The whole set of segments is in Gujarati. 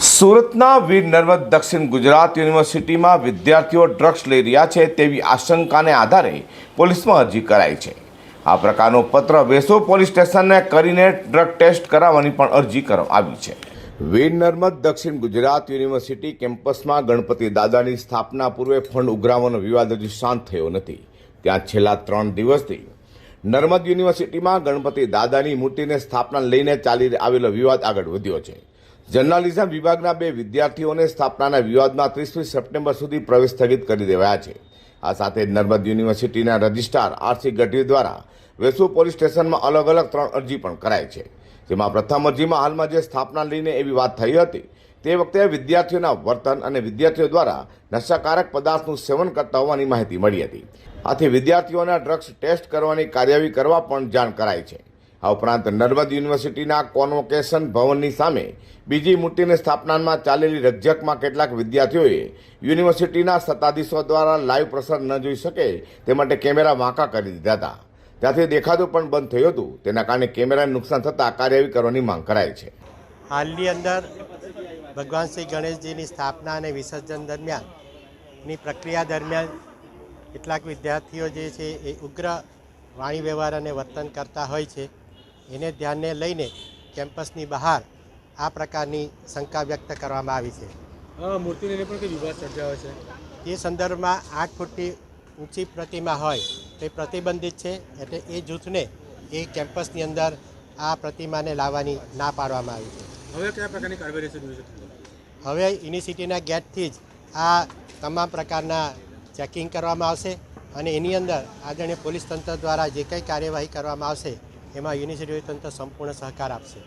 સુરતના વીર નર્મદ દક્ષિણ ગુજરાત યુનિવર્સિટીમાં વિદ્યાર્થીઓ ડ્રગ્સ લઈ રહ્યા છે તેવી આશંકાને આધારે પોલીસમાં અરજી કરાઈ છે. આ પ્રકારનો પત્ર વેસો પોલીસ સ્ટેશનને કરીને ડ્રગ ટેસ્ટ કરાવવાની પણ અરજી કરવામાં આવી છે. વીર નર્મદ દક્ષિણ ગુજરાત યુનિવર્સિટી કેમ્પસમાં ગણપતિ દાદાની સ્થાપના પૂર્વે ફંડ ઉઘરાવવાનો વિવાદ હજી શાંત થયો નથી. ત્યાં છેલ્લા ત્રણ દિવસથી નર્મદ યુનિવર્સિટીમાં ગણપતિ દાદાની મૂર્તિને સ્થાપના લઈને ચાલી આવેલો વિવાદ આગળ વધ્યો છે. જર્નાલિઝમ વિભાગના બે વિદ્યાર્થીઓને સ્થાપનાના વિવાદમાં ત્રીસમી સપ્ટેમ્બર સુધી પ્રવેશ સ્થગિત કરી દેવાયા છે. આ સાથે નર્મદ યુનિવર્સિટીના રજિસ્ટ્રાર આરસી ગઢવી દ્વારા વેસુ પોલીસ સ્ટેશનમાં અલગ અલગ ત્રણ અરજી પણ કરાઈ છે. જેમાં પ્રથમ અરજીમાં હાલમાં જે સ્થાપના લઈને એવી વાત થઈ હતી, તે વખતે વિદ્યાર્થીઓના વર્તન અને વિદ્યાર્થીઓ દ્વારા નશાકારક પદાર્થનું સેવન કરતા હોવાની માહિતી મળી હતી. આથી વિદ્યાર્થીઓના ડ્રગ્સ ટેસ્ટ કરવાની કાર્યવાહી કરવા પણ જાણ કરાઈ છે. આ ઉપરાંત નર્મદ યુનિવર્સિટીના કોન્વોકેશન ભવનની સામે બીજી મૂર્તિની સ્થાપનામાં ચાલેલી રકઝકમાં કેટલાક વિદ્યાર્થીઓએ યુનિવર્સિટીના સત્તાધીશો દ્વારા લાઈવ પ્રસાર ન જોઈ શકે તે માટે કેમેરા વાંકા કરી દીધા હતા. ત્યાંથી દેખાતું પણ બંધ થયું હતું. તેના કારણે કેમેરાને નુકસાન થતાં કાર્યવાહી કરવાની માંગ કરાઈ છે. હાલની અંદર ભગવાન શ્રી ગણેશજીની સ્થાપના અને વિસર્જન દરમિયાનની પ્રક્રિયા દરમિયાન કેટલાક વિદ્યાર્થીઓ જે છે એ ઉગ્ર વાણી વ્યવહાર અને વર્તન કરતા હોય છે. એને ધ્યાને લઈને કેમ્પસની બહાર આ પ્રકારની શંકા વ્યક્ત કરવામાં આવી છે. મૂર્તિને પણ કંઈ વિવાદ સર્જાયો છે? એ સંદર્ભમાં આઠ ફૂટની ઊંચી પ્રતિમા હોય તે પ્રતિબંધિત છે એટલે એ જૂથને એ કેમ્પસની અંદર આ પ્રતિમાને લાવવાની ના પાડવામાં આવી છે. હવે કયા પ્રકારની કાર્યવાહી હવે યુનિવર્સિટીના ગેટથી જ આ તમામ પ્રકારના ચેકિંગ કરવામાં આવશે અને એની અંદર આદરણીય પોલીસ તંત્ર દ્વારા જે કંઈ કાર્યવાહી કરવામાં આવશે એમાં યુનિવર્સિટી તંત્ર સંપૂર્ણ સહકાર આપશે.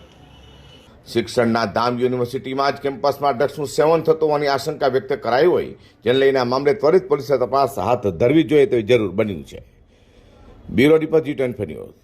શિક્ષણના ધામ યુનિવર્સિટીમાં જ કેમ્પસમાં ડ્રગ્સનું સેવન થતું હોવાની આશંકા વ્યક્ત કરાઈ હોય, જેને લઈને આ મામલે ત્વરિત પોલીસે તપાસ હાથ ધરવી જોઈએ તેવી જરૂર બન્યું છે. Bureau report Zee twenty news.